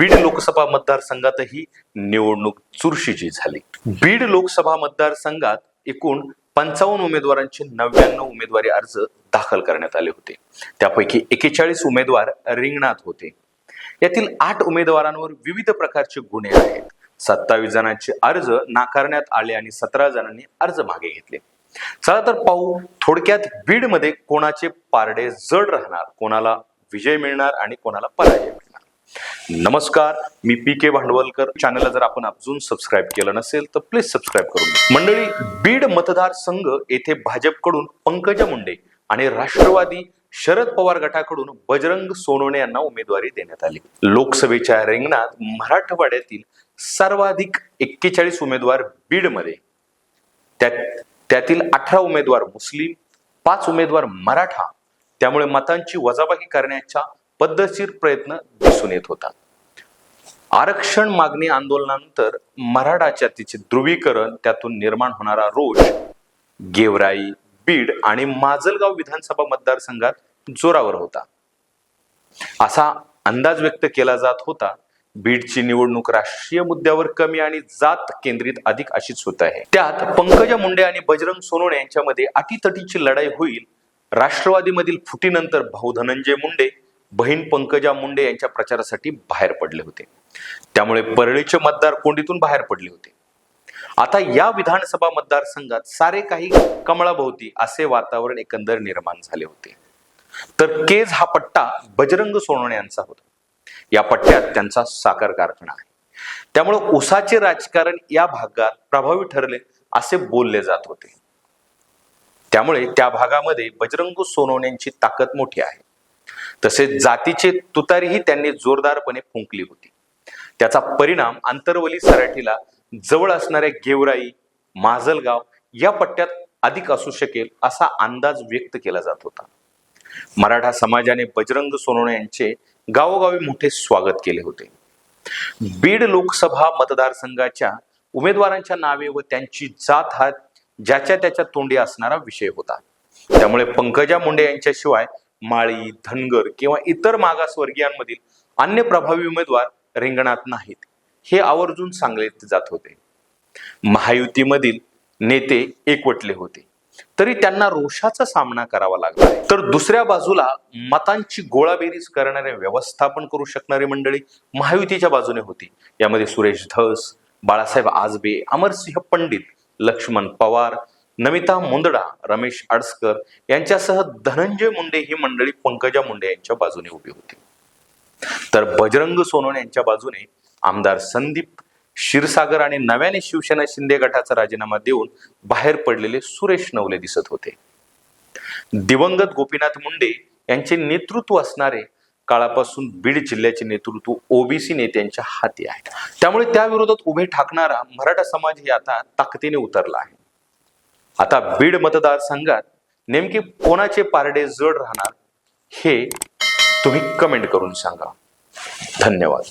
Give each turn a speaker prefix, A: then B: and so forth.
A: बीड लोकसभा मतदारसंघातही निवडणूक चुरशीची झाली. बीड लोकसभा मतदारसंघात एकूण पंचावन्न उमेदवारांचे नव्याण्णव उमेदवारी अर्ज दाखल करण्यात आले होते. त्यापैकी एकेचाळीस उमेदवार रिंगणात होते. यातील आठ उमेदवारांवर विविध प्रकारचे गुन्हे आहेत. सत्तावीस जणांचे अर्ज नाकारण्यात आले आणि सतरा जणांनी अर्ज मागे घेतले. चला तर पाहू थोडक्यात बीडमध्ये कोणाचे पारडे जड राहणार कोणाला विजय मिळणार आणि कोणाला पराजय मिळणार. नमस्कार मी पी के भांडवलकर. चॅनलला जर आपण अजून सबस्क्राईब केलं नसेल तर प्लीज सबस्क्राईब करून मंडळी बीड मतदारसंघ येथे भाजपकडून पंकजा मुंडे आणि राष्ट्रवादी शरद पवार गटाकडून बजरंग सोनवणे यांना उमेदवारी देण्यात आली. लोकसभेच्या रिंगणात मराठवाड्यातील सर्वाधिक एक्केचाळीस उमेदवार बीडमध्ये. त्यात त्यातील अठरा उमेदवार मुस्लिम पाच उमेदवार मराठा. त्यामुळे मतांची वजाबाकी करण्याचा पद्धतशीर प्रयत्न दिसून येत होता आरक्षण मागणी आंदोलनानंतर मराठाच्या तिचे ध्रुवीकरण त्यातून निर्माण होणारा रोष गेवराई बीड आणि माजलगाव विधानसभा मतदारसंघात जोरावर होता. असा अंदाज व्यक्त केला जात होता बीडची निवडणूक राष्ट्रीय मुद्द्यावर कमी आणि जात केंद्रित अधिक अशीच होत आहे. त्यात पंकजा मुंडे आणि बजरंग सोनवणे यांच्यामध्ये अटीतटीची लढाई होईल राष्ट्रवादीमधील फुटीनंतर भाऊ धनंजय मुंडे बहीण पंकजा मुंडे यांच्या प्रचारासाठी बाहेर पडले होते. त्यामुळे परळीचे मतदार कोंडीतून बाहेर पडले होते. आता या विधानसभा मतदारसंघात सारे काही कमळाभोवती असे वातावरण एकंदर निर्माण झाले होते. तर केज हा पट्टा बजरंग सोनवणे यांचा होता. या पट्ट्यात त्यांचा साखर कारखाना आहे. त्यामुळे उसाचे राजकारण या भागात प्रभावी ठरले असे बोलले जात होते. त्यामुळे त्या भागामध्ये बजरंग सोनवण्यांची ताकद मोठी आहे. तसेच जातीचे तुतारीही त्यांनी जोरदारपणे फुंकली होती. त्याचा परिणाम आंतरवली सराठीला जवळ असणाऱ्या गेवराई माजलगाव या पट्ट्यात अधिक असू शकेल असा अंदाज व्यक्त केला जात होता. मराठा समाजाने बजरंग सोनवणे यांचे गावोगावी मोठे स्वागत केले होते. बीड लोकसभा मतदारसंघाच्या उमेदवारांच्या नावे व त्यांची जात हा ज्याच्या त्याच्या तोंडी असणारा विषय होता. त्यामुळे पंकजा मुंडे यांच्याशिवाय माळी धनगर किंवा इतर मागासवर्गीयांमधील अन्य प्रभावी उमेदवार रिंगणात नाहीत. हे आवर्जून सांगले जात होते. महायुतीमधील नेते एकवटले होते. तरी त्यांना रोषाचा सामना करावा लागला. तर दुसऱ्या बाजूला मतांची गोळाबेरीज करणारे व्यवस्थापन करू शकणारी मंडळी महायुतीच्या बाजूने होती. यामध्ये सुरेश धस बाळासाहेब आजबे अमरसिंह पंडित लक्ष्मण पवार नमिता मुंदडा रमेश आडसकर यांच्यासह धनंजय मुंडे ही मंडळी पंकजा मुंडे यांच्या बाजूने उभी होती. तर बजरंग सोनवणे यांच्या बाजूने आमदार संदीप क्षीरसागर आणि नव्याने शिवसेना शिंदे गटाचा राजीनामा देऊन बाहेर पडलेले सुरेश नवले दिसत होते. दिवंगत गोपीनाथ मुंडे यांचे नेतृत्व असणारे काळापासून बीड जिल्ह्याचे नेतृत्व ओबीसी नेत्यांच्या हाती आहे त्यामुळे त्या विरोधात उभे ठाकणारा मराठा समाज हे आता ताकदीने उतरला आहे. आता बीड मतदारसंघात नेमके कोणाचे पारडे जड राहणार हे तुम्ही कमेंट करून सांगा. धन्यवाद.